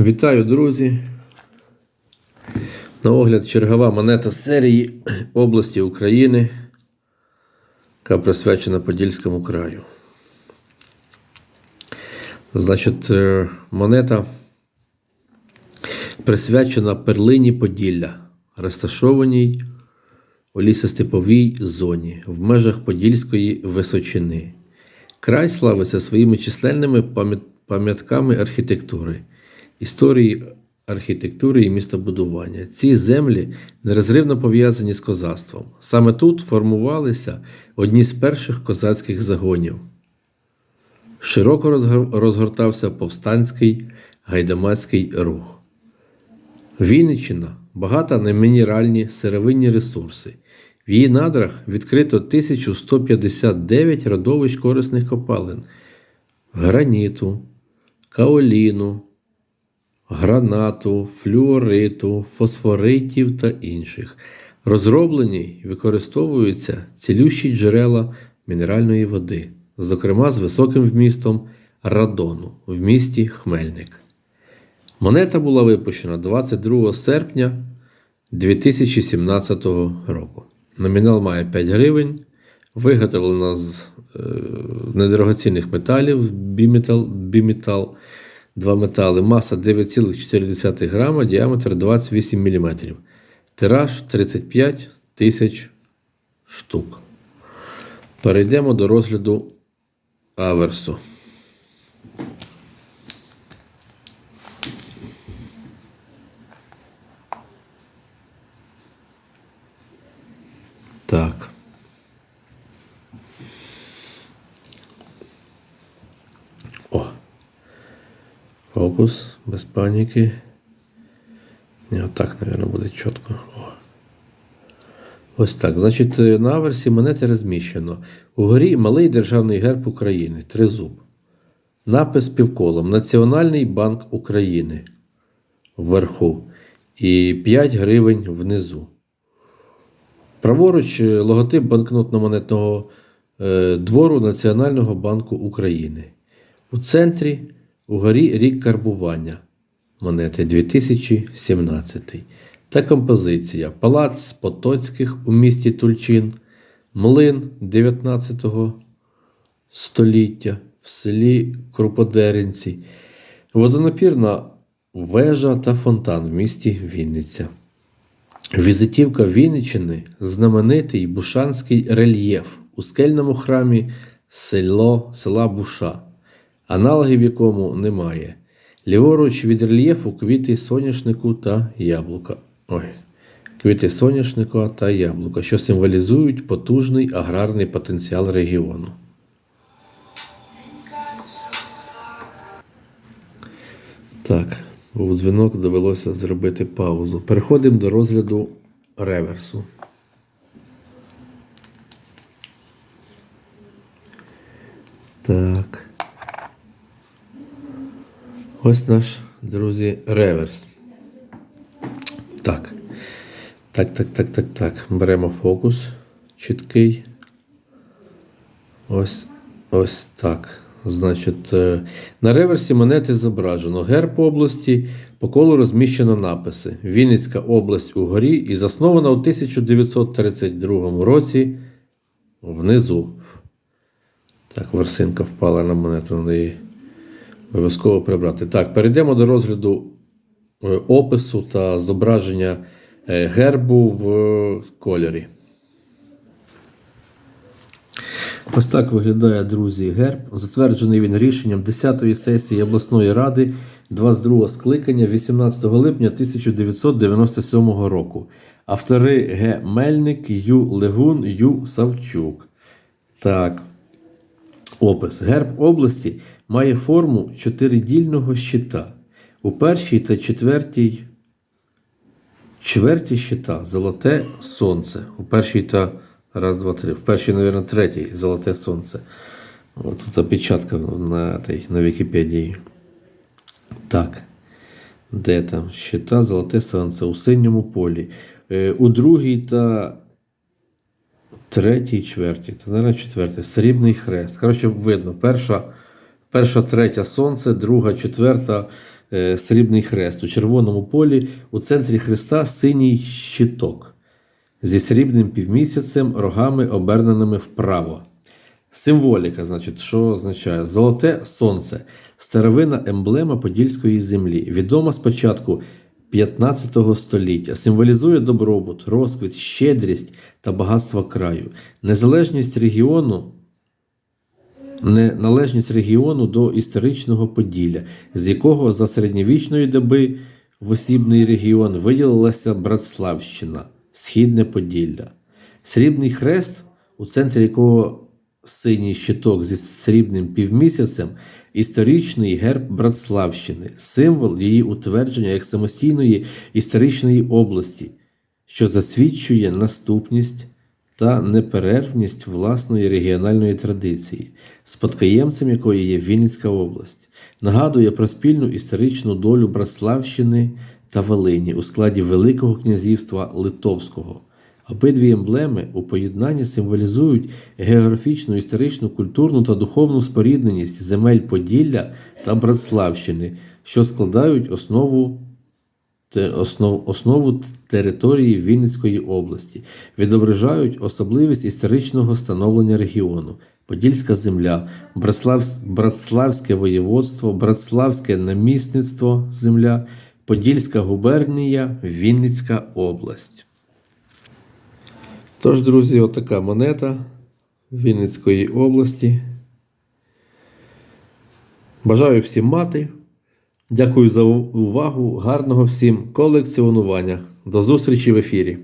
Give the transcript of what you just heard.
Вітаю, друзі! На огляд чергова монета серії області України, яка присвячена Подільському краю. Значить, е, монета присвячена перлині Поділля, розташованій у лісостеповій зоні в межах Подільської височини. Край славиться своїми численними пам'ятками архітектури, історії архітектури і містобудування. Ці землі нерозривно пов'язані з козацтвом. Саме тут формувалися одні з перших козацьких загонів. Широко розгортався повстанський гайдамацький рух. Вінниччина багата на мінеральні сировинні ресурси. В її надрах відкрито 1159 родовищ корисних копалин граніту, каоліну, гранату, флюориту, фосфоритів та інших. Розроблені і використовуються цілющі джерела мінеральної води, зокрема з високим вмістом радону в місті Хмельник. Монета була випущена 22 серпня 2017 року. Номінал має 5 гривень, виготовлена з е, недорогоцінних металів біметал, біметал, два метали, маса 9,4 грама, діаметр 28 мм. Тираж 35 тисяч штук. Перейдемо до розгляду аверсу. Так. О. Фокус, без паніки. Ні, отак, мабуть, буде чітко. Ось так. Значить, е, на аверсі монети розміщено. Угорі малий державний герб України. Тризуб. Напис півколом. Національний банк України. Вверху. І 5 гривень внизу. Праворуч е, логотип банкнотно-монетного е, двору Національного банку України. У центрі угорі рік карбування. Монети 2017. Та композиція. Палац Потоцьких у місті Тульчин, Млин 19 століття в селі Круподеринці, водонапірна вежа та фонтан в місті Вінниця. Візитівка Вінниччини знаменитий Бушанський рельєф у скельному храмі село, села Буша, аналогів якому немає. Ліворуч від рельєфу квіти соняшнику та яблука. Ой, квіти соняшника та яблука, що символізують потужний аграрний потенціал регіону. Так, був дзвінок, довелося зробити паузу. Переходимо до розгляду реверсу. Так. Ось наш, друзі, реверс. Так. Так, так, так, так, так. Беремо фокус чіткий. Ось ось так. Значить, е, на реверсі монети зображено герб області, по колу розміщено написи. Вінницька область угорі і заснована у 1932 році внизу. Так, версинка впала на монету, на неї обов'язково прибрати. Так, перейдемо до розгляду е, опису та зображення е, гербу в е, кольорі. Ось так виглядає, друзі, герб. Затверджений він рішенням 10-ї сесії обласної ради 22 скликання 18 липня 1997 року. Автори Г. Мельник, Ю. Легун, Ю. Савчук. Так. Опис. Герб області має форму чотиридільного щита. У першій та четвертій чверті щита золоте сонце. У першій та раз, два, три. В першій, мабуть, третій золоте сонце. От тут опечатка на, тій, на Вікіпедії. Так. Де там? Щита, золоте сонце у синьому полі. Е, у другій та третій чверті, та наверное, четвертий. Срібний хрест. Коротше, видно, перша, перша, третя сонце, друга, четверта е, срібний хрест. У червоному полі у центрі хреста синій щиток зі срібним півмісяцем, рогами оберненими вправо. Символіка, значить, що означає? Золоте сонце, старовина емблема Подільської землі, відома спочатку 15 століття, символізує добробут, розквіт, щедрість та багатство краю, незалежність регіону. Неналежність регіону до історичного Поділля, з якого за середньовічної доби в осібний регіон виділилася Братславщина, Східне Поділля. Срібний хрест, у центрі якого синій щиток зі срібним півмісяцем, історичний герб Братславщини, символ її утвердження як самостійної історичної області, що засвідчує наступність та неперервність власної регіональної традиції, спадкоємцем якої є Вінницька область, нагадує про спільну історичну долю Братславщини та Волині у складі Великого князівства Литовського. Обидві емблеми у поєднанні символізують географічну, історичну, культурну та духовну спорідненість земель Поділля та Братславщини, що складають основу основ, основу території Вінницької області, відображають особливість історичного становлення регіону. Подільська земля, Братславс- Братславське воєводство, Братславське намісництво земля, Подільська губернія, Вінницька область. Тож, друзі, отака монета Вінницької області. Бажаю всім мати. Дякую за увагу. Гарного всім колекціонування. До зустрічі в ефірі.